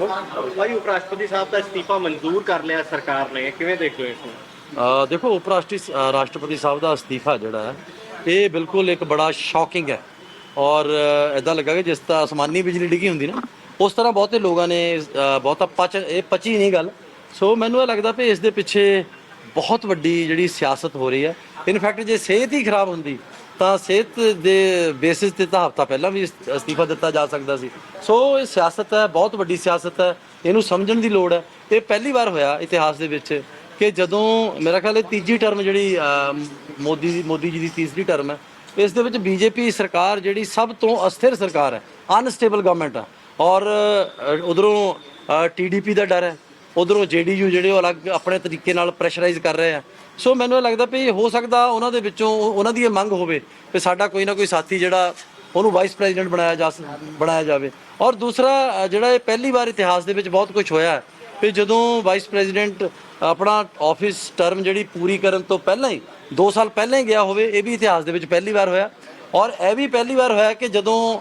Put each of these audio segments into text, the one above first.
ਭਾਈ ਉਪ ਸਾਹਿਬ ਦਾ ਅਸਤੀਫਾ ਮਨਜ਼ੂਰ ਕਰ ਲਿਆ ਸਰਕਾਰ ਨੇ, ਕਿਵੇਂ ਦੇਖਦੇ ਇਸ ਨੂੰ? ਦੇਖੋ ਉਪ ਰਾਸ਼ਟਰੀ ਰਾਸ਼ਟਰਪਤੀ ਸਾਹਿਬ ਦਾ ਅਸਤੀਫਾ ਜਿਹੜਾ ਹੈ, ਇਹ ਬਿਲਕੁਲ ਇੱਕ ਬੜਾ ਸ਼ੌਕਿੰਗ ਹੈ। ਔਰ ਐਦਾਂ ਲੱਗਾ ਕਿ ਜਿਸ ਤਰ੍ਹਾਂ ਅਸਮਾਨੀ ਬਿਜਲੀ ਡਿੱਗੀ ਹੁੰਦੀ ਨਾ, ਉਸ ਤਰ੍ਹਾਂ ਬਹੁਤੇ ਲੋਕਾਂ ਨੇ ਬਹੁਤਾ ਪਚ, ਇਹ ਪਚੀ ਨਹੀਂ ਗੱਲ। ਸੋ ਮੈਨੂੰ ਇਹ ਲੱਗਦਾ ਵੀ ਇਸ ਦੇ ਪਿੱਛੇ ਬਹੁਤ ਵੱਡੀ ਜਿਹੜੀ ਸਿਆਸਤ ਹੋ ਰਹੀ ਹੈ। ਇਨਫੈਕਟ ਜੇ ਸਿਹਤ ਹੀ ਖਰਾਬ ਹੁੰਦੀ ਤਾਂ ਸਿਹਤ ਦੇ ਬੇਸਿਸ ਤੇ ਤਾਂ ਹਫਤਾ ਪਹਿਲਾਂ ਵੀ ਅਸਤੀਫਾ ਦਿੱਤਾ ਜਾ ਸਕਦਾ ਸੀ। ਸੋ ਇਹ ਸਿਆਸਤ ਹੈ, ਬਹੁਤ ਵੱਡੀ ਸਿਆਸਤ ਹੈ, ਇਹਨੂੰ ਸਮਝਣ ਦੀ ਲੋੜ ਹੈ। ਇਹ ਪਹਿਲੀ ਵਾਰ ਹੋਇਆ ਇਤਿਹਾਸ ਦੇ ਵਿੱਚ ਕਿ ਜਦੋਂ ਮੇਰਾ ਖਿਆਲ ਹੈ ਤੀਜੀ ਟਰਮ ਜਿਹੜੀ ਮੋਦੀ ਦੀ, ਮੋਦੀ ਜੀ ਦੀ ਤੀਸਰੀ ਟਰਮ ਹੈ, ਇਸ ਦੇ ਵਿੱਚ ਬੀਜੇਪੀ ਸਰਕਾਰ ਜਿਹੜੀ ਸਭ ਤੋਂ ਅਸਥਿਰ ਸਰਕਾਰ ਹੈ ਅਨਸਟੇਬਲ ਗਵਰਨਮੈਂਟ ਹੈ। ਔਰ ਉਧਰੋਂ ਟੀਡੀਪੀ ਦਾ ਡਰ ਹੈ ਉਧਰੋਂ ਜੇਡੀਯੂ ਜਿਹੜੇ ਉਹ ਅਲੱਗ ਆਪਣੇ ਤਰੀਕੇ ਨਾਲ ਪ੍ਰੈਸ਼ਰਾਈਜ਼ ਕਰ ਰਹੇ ਆ। ਸੋ ਮੈਨੂੰ ਇਹ ਲੱਗਦਾ ਵੀ ਹੋ ਸਕਦਾ ਉਹਨਾਂ ਦੇ ਵਿੱਚੋਂ ਉਹਨਾਂ ਦੀ ਇਹ ਮੰਗ ਹੋਵੇ ਕਿ ਸਾਡਾ ਕੋਈ ਨਾ ਕੋਈ ਸਾਥੀ ਜਿਹੜਾ ਉਹਨੂੰ ਵਾਈਸ ਪ੍ਰੈਜ਼ੀਡੈਂਟ ਬਣਾਇਆ ਜਾ ਸ- ਬਣਾਇਆ ਜਾਵੇ। ਔਰ ਦੂਸਰਾ ਜਿਹੜਾ ਇਹ ਪਹਿਲੀ ਵਾਰ ਇਤਿਹਾਸ ਦੇ ਵਿੱਚ ਬਹੁਤ ਕੁਝ ਹੋਇਆ ਹੈ ਕਿ ਜਦੋਂ ਵਾਈਸ ਪ੍ਰੈਜ਼ੀਡੈਂਟ ਆਪਣਾ ਆਫਿਸ ਟਰਮ ਜਿਹੜੀ ਪੂਰੀ ਕਰਨ ਤੋਂ ਪਹਿਲਾਂ ਹੀ 2 ਸਾਲ ਪਹਿਲਾਂ ਹੀ ਗਿਆ ਹੋਵੇ, ਇਹ ਵੀ ਇਤਿਹਾਸ ਦੇ ਵਿੱਚ ਪਹਿਲੀ ਵਾਰ ਹੋਇਆ। ਔਰ ਇਹ ਵੀ ਪਹਿਲੀ ਵਾਰ ਹੋਇਆ ਕਿ ਜਦੋਂ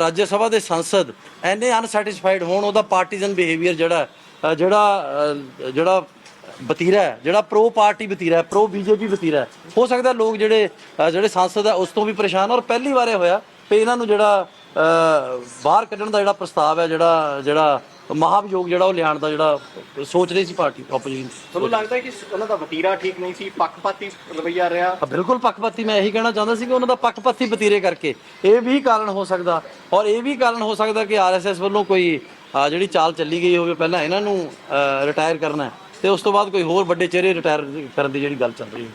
ਰਾਜ ਸਭਾ ਦੇ ਸੰਸਦ ਐਨੇ ਅਨਸੈਟੀਸਫਾਈਡ ਹੋਣ, ਉਹਦਾ ਪਾਰਟੀਜ਼ਨ ਬਿਹੇਵੀਅਰ ਜਿਹੜਾ ਅ, ਜਿਹੜਾ ਅ, ਜਿਹੜਾ ਵਤੀਰਾ ਹੈ ਜਿਹੜਾ ਪ੍ਰੋ ਪਾਰਟੀ ਵਤੀਰਾ ਹੈ ਪ੍ਰੋ ਬੀਜੇਪੀ ਵਤੀਰਾ ਹੈ ਹੋ ਸਕਦਾ ਲੋਕ ਜਿਹੜੇ ਅ, ਜਿਹੜੇ ਸੰਸਦ ਹੈ ਉਸ ਤੋਂ ਵੀ ਪਰੇਸ਼ਾਨ ਔਰ ਪਹਿਲੀ ਵਾਰ ਇਹ ਹੋਇਆ ਵੀ ਇਹਨਾਂ ਨੂੰ ਜਿਹੜਾ ਅ, ਬਾਹਰ ਕੱਢਣ ਦਾ ਜਿਹੜਾ ਪ੍ਰਸਤਾਵ ਹੈ ਜਿਹੜਾ ਜਿਹੜਾ ਮਹਾਭਿਯੋਗ ਜਿਹੜਾ ਉਹ ਲਿਆਉਣ ਦਾ ਜਿਹੜਾ ਸੋਚ ਰਹੀ ਸੀ ਪਾਰਟੀ ਆਪੋਜੀਸ਼ਨ ਤੁਹਾਨੂੰ ਲੱਗਦਾ ਹੈ ਕਿ ਉਹਨਾਂ ਦਾ ਵਤੀਰਾ ਠੀਕ ਨਹੀਂ ਸੀ ਪੱਖਪਾਤੀ ਰਵਈਆ ਰਿਹਾ? ਬਿਲਕੁਲ ਪੱਖਪਾਤੀ ਮੈਂ ਇਹੀ ਕਹਿਣਾ ਚਾਹੁੰਦਾ ਸੀ ਕਿ ਉਹਨਾਂ ਦਾ ਪੱਖਪਾਤੀ ਵਤੀਰੇ ਕਰਕੇ ਇਹ ਵੀ ਕਾਰਨ ਹੋ ਸਕਦਾ ਔਰ ਇਹ ਵੀ ਕਾਰਨ ਹੋ ਸਕਦਾ ਕਿ ਆਰਐਸਐਸ ਵੱਲੋਂ ਕੋਈ ਅ, ਜਿਹੜੀ ਚਾਲ ਚੱਲੀ ਗਈ ਹੋਵੇ ਪਹਿਲਾਂ ਇਹਨਾਂ ਨੂੰ ਰਿਟਾਇਰ ਕਰਨਾ ਹੈ ਤੇ ਉਸ ਤੋਂ ਬਾਅਦ ਕੋਈ ਹੋਰ ਵੱਡੇ ਚਿਹਰੇ ਰਿਟਾਇਰ ਕਰਨ ਦੀ ਜਿਹੜੀ ਗੱਲ ਚੱਲ ਰਹੀ ਹੈ।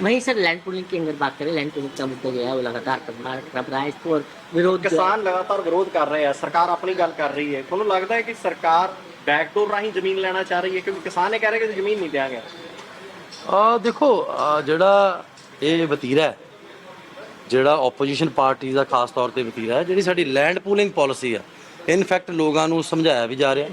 वहीं सर लैंड पुलिंग की अगर बात करें लैंड पुलिंग का मुद्दा जो है वो लगातार टप रहा है इसको और विरोध जो है- ਕਿਸਾਨ ਲਗਾਤਾਰ ਵਿਰੋਧ ਕਰ ਰਹੇ ਆ ਸਰਕਾਰ ਆਪਣੀ ਗੱਲ ਕਰ ਰਹੀ ਹੈ ਤੁਹਾਨੂੰ ਲੱਗਦਾ ਹੈ ਕਿ ਸਰਕਾਰ ਬੈਕਡੋਰ ਰਾਹੀਂ ਜ਼ਮੀਨ ਲੈਣਾ ਚਾਹ ਰਹੀ ਹੈ ਕਿਉਂਕਿ ਕਿਸਾਨ ਇਹ ਕਹਿ ਰਹੇ ਕਿ ਅਸੀਂ ਜ਼ਮੀਨ ਨਹੀਂ ਦਿਆਂਗੇ ਆ ਦੇਖੋ ਆਹ ਜਿਹੜਾ ਇਹ ਵਤੀਰਾ ਹੈ ਜਿਹੜਾ ਆਪੋਜੀਸ਼ਨ ਪਾਰਟੀ ਦਾ ਖਾਸ ਤੌਰ ਤੇ ਵਤੀਰਾ ਹੈ ਜਿਹੜੀ ਸਾਡੀ ਲੈਂਡ ਪੂਲਿੰਗ ਪਾਲਿਸੀ ਆ ਇਨਫੈਕਟ ਲੋਕਾਂ ਨੂੰ ਸਮਝਾਇਆ ਵੀ ਜਾ ਰਿਹਾ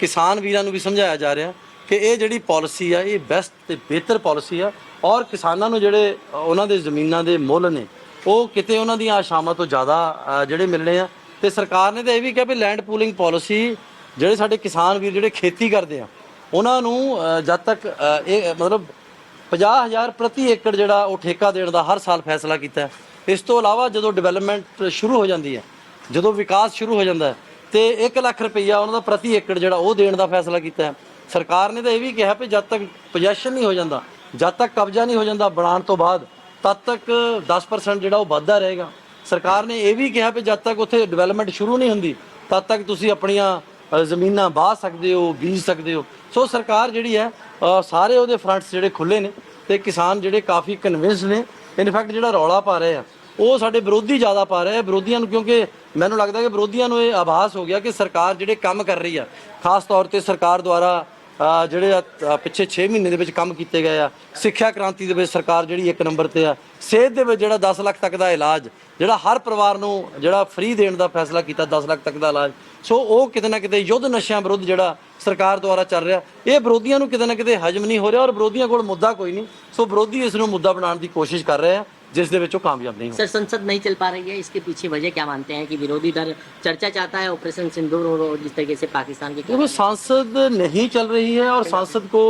ਕਿਸਾਨ ਵੀਰਾਂ ਨੂੰ ਵੀ ਸਮਝਾਇਆ ਜਾ ਰਿਹਾ ਕਿ ਇਹ ਜਿਹੜੀ ਪਾਲਿਸੀ ਆ, ਇਹ ਬੈਸਟ ਤੇ ਬਿਹਤਰ ਪਾਲਿਸੀ ਆ ਔਰ ਕਿਸਾਨਾਂ ਨੂੰ ਜਿਹੜੇ ਉਹਨਾਂ ਦੇ ਜ਼ਮੀਨਾਂ ਦੇ ਮੁੱਲ ਨੇ, ਉਹ ਕਿਤੇ ਉਹਨਾਂ ਦੀਆਂ ਆਸ਼ਾਵਾਂ ਤੋਂ ਜ਼ਿਆਦਾ ਜਿਹੜੇ ਮਿਲਣੇ ਆ। ਤੇ ਸਰਕਾਰ ਨੇ ਤਾਂ ਇਹ ਵੀ ਕਿਹਾ ਵੀ ਲੈਂਡ ਪੂਲਿੰਗ ਪਾਲਿਸੀ ਜਿਹੜੇ ਸਾਡੇ ਕਿਸਾਨ ਵੀਰ ਜਿਹੜੇ ਖੇਤੀ ਕਰਦੇ ਆ, ਉਹਨਾਂ ਨੂੰ ਜਦ ਤੱਕ ਇਹ, ਮਤਲਬ 50000 ਪ੍ਰਤੀ ਏਕੜ ਜਿਹੜਾ ਉਹ ਠੇਕਾ ਦੇਣ ਦਾ ਹਰ ਸਾਲ ਫੈਸਲਾ ਕੀਤਾ ਇਸ ਤੋਂ ਇਲਾਵਾ ਜਦੋਂ ਡਿਵੈਲਪਮੈਂਟ ਸ਼ੁਰੂ ਹੋ ਜਾਂਦੀ ਹੈ, ਜਦੋਂ ਵਿਕਾਸ ਸ਼ੁਰੂ ਹੋ ਜਾਂਦਾ ਹੈ, ਤੇ 1 ਲੱਖ ਰੁਪਈਆ ਉਹਨਾਂ ਦਾ ਪ੍ਰਤੀ ਏਕੜ ਜਿਹੜਾ ਉਹ ਦੇਣ ਦਾ ਫੈਸਲਾ ਕੀਤਾ ਹੈ। ਸਰਕਾਰ ਨੇ ਤਾਂ ਇਹ ਵੀ ਕਿਹਾ ਵੀ ਜਦ ਤੱਕ ਪੋਜੈਸ਼ਨ ਨਹੀਂ ਹੋ ਜਾਂਦਾ, ਜਦ ਤੱਕ ਕਬਜ਼ਾ ਨਹੀਂ ਹੋ ਜਾਂਦਾ ਬਣਾਉਣ ਤੋਂ ਬਾਅਦ, ਤਦ ਤੱਕ 10% ਜਿਹੜਾ ਉਹ ਵੱਧਦਾ ਰਹੇਗਾ। ਸਰਕਾਰ ਨੇ ਇਹ ਵੀ ਕਿਹਾ ਵੀ ਜਦ ਤੱਕ ਉੱਥੇ ਡਿਵੈਲਪਮੈਂਟ ਸ਼ੁਰੂ ਨਹੀਂ ਹੁੰਦੀ, ਤਦ ਤੱਕ ਤੁਸੀਂ ਆਪਣੀਆਂ ਜ਼ਮੀਨਾਂ ਬਾਹ ਸਕਦੇ ਹੋ, ਬੀਜ ਸਕਦੇ ਹੋ। ਸੋ ਸਰਕਾਰ ਜਿਹੜੀ ਹੈ ਸਾਰੇ ਉਹਦੇ ਫਰੰਟਸ ਜਿਹੜੇ ਖੁੱਲੇ ਨੇ ਤੇ ਕਿਸਾਨ ਜਿਹੜੇ ਕਾਫੀ ਕਨਵਿੰਸ ਨੇ। ਇਨਫੈਕਟ ਜਿਹੜਾ ਰੌਲਾ ਪਾ ਰਹੇ ਆ, ਉਹ ਸਾਡੇ ਵਿਰੋਧੀ ਜ਼ਿਆਦਾ ਪਾ ਰਹੇ ਆ। ਵਿਰੋਧੀਆਂ ਨੂੰ ਕਿਉਂਕਿ ਮੈਨੂੰ ਲੱਗਦਾ ਕਿ ਵਿਰੋਧੀਆਂ ਨੂੰ ਇਹ ਆਭਾਸ ਹੋ ਗਿਆ ਕਿ ਸਰਕਾਰ ਜਿਹੜੇ ਕੰਮ ਕਰ ਰਹੀ ਆ, ਖਾਸ ਤੌਰ ਤੇ ਸਰਕਾਰ ਦੁਆਰਾ ਅ, ਜਿਹੜੇ ਆ, ਪਿੱਛੇ 6 ਮਹੀਨੇ ਦੇ ਵਿੱਚ ਕੰਮ ਕੀਤੇ ਗਏ ਆ। ਸਿੱਖਿਆ ਕ੍ਰਾਂਤੀ ਦੇ ਵਿੱਚ ਸਰਕਾਰ ਜਿਹੜੀ ਇੱਕ ਨੰਬਰ ਤੇ ਆ। ਸਿਹਤ ਦੇ ਵਿੱਚ ਜਿਹੜਾ 10 ਲੱਖ ਤੱਕ ਦਾ ਇਲਾਜ ਜਿਹੜਾ ਹਰ ਪਰਿਵਾਰ ਨੂੰ ਜਿਹੜਾ ਫ੍ਰੀ ਦੇਣ ਦਾ ਫੈਸਲਾ ਕੀਤਾ 10 ਲੱਖ ਤੱਕ ਦਾ ਇਲਾਜ। ਸੋ ਉਹ ਕਿਤੇ ਨਾ ਕਿਤੇ ਯੁੱਧ ਨਸ਼ਿਆਂ ਵਿਰੁੱਧ ਜਿਹੜਾ ਸਰਕਾਰ ਦੁਆਰਾ ਚੱਲ ਰਿਹਾ ਇਹ ਵਿਰੋਧੀਆਂ ਨੂੰ ਕਿਤੇ ਨਾ ਕਿਤੇ ਹਜਮ ਨਹੀਂ ਹੋ ਰਿਹਾ ਔਰ ਵਿਰੋਧੀਆਂ ਕੋਲ ਮੁੱਦਾ ਕੋਈ ਨਹੀਂ। ਸੋ ਵਿਰੋਧੀ ਇਸ ਨੂੰ ਮੁੱਦਾ ਬਣਾਉਣ ਦੀ ਕੋਸ਼ਿਸ਼ ਕਰ ਰਹੇ ਆ। ਜਿਸ ਦੇ ਵਿੱਚ ਉਹ ਕਾਮਯਾਬ ਨਹੀਂ ਹੋ सर संसद नहीं चल पा रही है इसके पीछे वजह क्या मानते हैं कि विरोधी दल चर्चा चाहता है ऑपरेशन सिंदूर और और जिस तरीके से पाकिस्तान के देखो सांसद नहीं चल रही है और सांसद को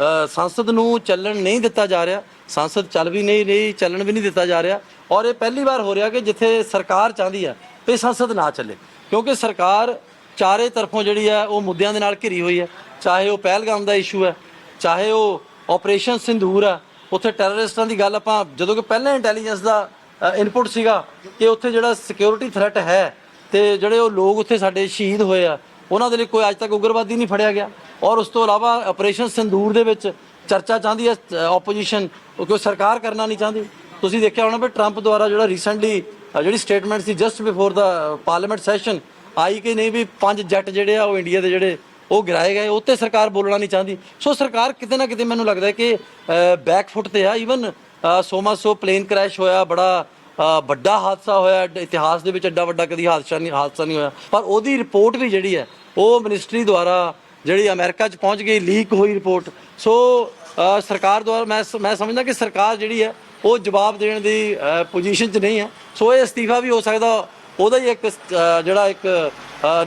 ਅ, ਸੰਸਦ ਨੂੰ ਚੱਲਣ ਨਹੀਂ ਦਿੱਤਾ ਜਾ ਰਿਹਾ ਸੰਸਦ ਚੱਲ ਵੀ ਨਹੀਂ ਰਹੀ ਚੱਲਣ ਵੀ ਨਹੀਂ ਦਿੱਤਾ ਜਾ ਰਿਹਾ ਔਰ ਇਹ ਪਹਿਲੀ ਵਾਰ ਹੋ ਰਿਹਾ ਕਿ ਜਿੱਥੇ ਸਰਕਾਰ ਚਾਹੁੰਦੀ ਹੈ ਵੀ ਸੰਸਦ ਨਾ ਚੱਲੇ ਕਿਉਂਕਿ ਸਰਕਾਰ ਚਾਰੇ ਤਰਫੋਂ ਜਿਹੜੀ ਹੈ ਉਹ ਮੁੱਦਿਆਂ ਦੇ ਨਾਲ ਘਿਰੀ ਹੋਈ ਹੈ ਚਾਹੇ ਉਹ ਪਹਿਲਗਾਮ ਦਾ ਇਸ਼ੂ ਹੈ ਚਾਹੇ ਉਹ ਆਪਰੇਸ਼ਨ ਸਿੰਧੂਰ ਆ ਉੱਥੇ ਟੈਰਰਿਸਟਾਂ ਦੀ ਗੱਲ ਆਪਾਂ, ਜਦੋਂ ਕਿ ਪਹਿਲਾਂ ਇੰਟੈਲੀਜੈਂਸ ਦਾ ਇਨਪੁਟ ਸੀਗਾ ਕਿ ਉੱਥੇ ਜਿਹੜਾ ਸਿਕਿਉਰਿਟੀ ਥ੍ਰੈਟ ਹੈ ਤੇ ਜਿਹੜੇ ਉਹ ਲੋਕ ਉੱਥੇ ਸਾਡੇ ਸ਼ਹੀਦ ਹੋਏ ਆ, ਉਹਨਾਂ ਦੇ ਲਈ ਕੋਈ ਅੱਜ ਤੱਕ ਉਗਰਵਾਦੀ ਨਹੀਂ ਫੜਿਆ ਗਿਆ। ਔਰ ਉਸ ਤੋਂ ਇਲਾਵਾ ਆਪਰੇਸ਼ਨ ਸੰਦੂਰ ਦੇ ਵਿੱਚ ਚਰਚਾ ਚਾਹੁੰਦੀ ਹੈ ਆਪੋਜੀਸ਼ਨ ਕੋਈ ਸਰਕਾਰ ਕਰਨਾ ਨਹੀਂ ਚਾਹੁੰਦੀ? ਤੁਸੀਂ ਦੇਖਿਆ ਹੋਣਾ ਵੀ ਟਰੰਪ ਦੁਆਰਾ ਜਿਹੜਾ ਰੀਸੈਂਟਲੀ ਜਿਹੜੀ ਸਟੇਟਮੈਂਟ ਸੀ ਜਸਟ ਬਿਫੋਰ ਦਾ ਪਾਰਲੀਮੈਂਟ ਸੈਸ਼ਨ ਆਈ ਕਿ ਨਹੀਂ ਵੀ ਪੰਜ ਜੱਟ ਜਿਹੜੇ ਆ ਉਹ ਇੰਡੀਆ ਦੇ ਜਿਹੜੇ ਉਹ ਗਿਰਾਏ ਗਏ, ਉਹ 'ਤੇ ਸਰਕਾਰ ਬੋਲਣਾ ਨਹੀਂ ਚਾਹੁੰਦੀ। ਸੋ ਸਰਕਾਰ ਕਿਤੇ ਨਾ ਕਿਤੇ ਮੈਨੂੰ ਲੱਗਦਾ ਹੈ ਕਿ ਬੈਕ ਫੁੱਟ ਤੇ ਆ। ਈਵਨ ਸੋਮਾ ਸੋ ਪਲੇਨ ਕ੍ਰੈਸ਼ ਹੋਇਆ, ਬੜਾ ਵੱਡਾ ਹਾਦਸਾ ਹੋਇਆ। ਇਤਿਹਾਸ ਦੇ ਵਿੱਚ ਐਡਾ ਵੱਡਾ ਕਦੀ ਹਾਦਸਾ ਨਹੀਂ ਹਾਦਸਾ ਨਹੀਂ ਹੋਇਆ। ਪਰ ਉਹਦੀ ਰਿਪੋਰਟ ਵੀ ਜਿਹੜੀ ਹੈ, ਉਹ ਮਿਨਿਸਟਰੀ ਦੁਆਰਾ ਜਿਹੜੀ ਅਮਰੀਕਾ 'ਚ ਪਹੁੰਚ ਗਈ ਲੀਕ ਹੋਈ ਰਿਪੋਰਟ ਸੋ ਸਰਕਾਰ ਦੁਆਰਾ ਮੈਂ ਮੈਂ ਸਮਝਦਾ ਕਿ ਸਰਕਾਰ ਜਿਹੜੀ ਹੈ, ਉਹ ਜਵਾਬ ਦੇਣ ਦੀ ਪੋਜੀਸ਼ਨ 'ਚ ਨਹੀਂ ਹੈ। ਸੋ ਇਹ ਅਸਤੀਫਾ ਵੀ ਹੋ ਸਕਦਾ, ਉਹਦਾ ਹੀ ਇੱਕ ਜਿਹੜਾ ਇੱਕ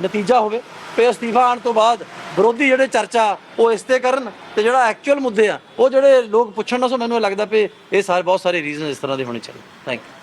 ਨਤੀਜਾ ਹੋਵੇ। ਤੇ ਅਸਤੀਫਾ ਆਉਣ ਤੋਂ ਬਾਅਦ ਵਿਰੋਧੀ ਜਿਹੜੇ ਚਰਚਾ ਉਹ ਇਸ ਤੇ ਕਰਨ ਤੇ ਜਿਹੜਾ ਐਕਚੁਅਲ ਮੁੱਦੇ ਆ, ਉਹ ਜਿਹੜੇ ਲੋਕ ਪੁੱਛਣ ਨਾ, ਸੋ ਮੈਨੂੰ ਲੱਗਦਾ ਪਏ ਇਹ ਸਾਰੇ ਬਹੁਤ ਸਾਰੇ ਰੀਜ਼ਨ ਇਸ ਤਰ੍ਹਾਂ ਦੇ ਹੋਣੇ ਚਾਹੀਦੇ। Thank you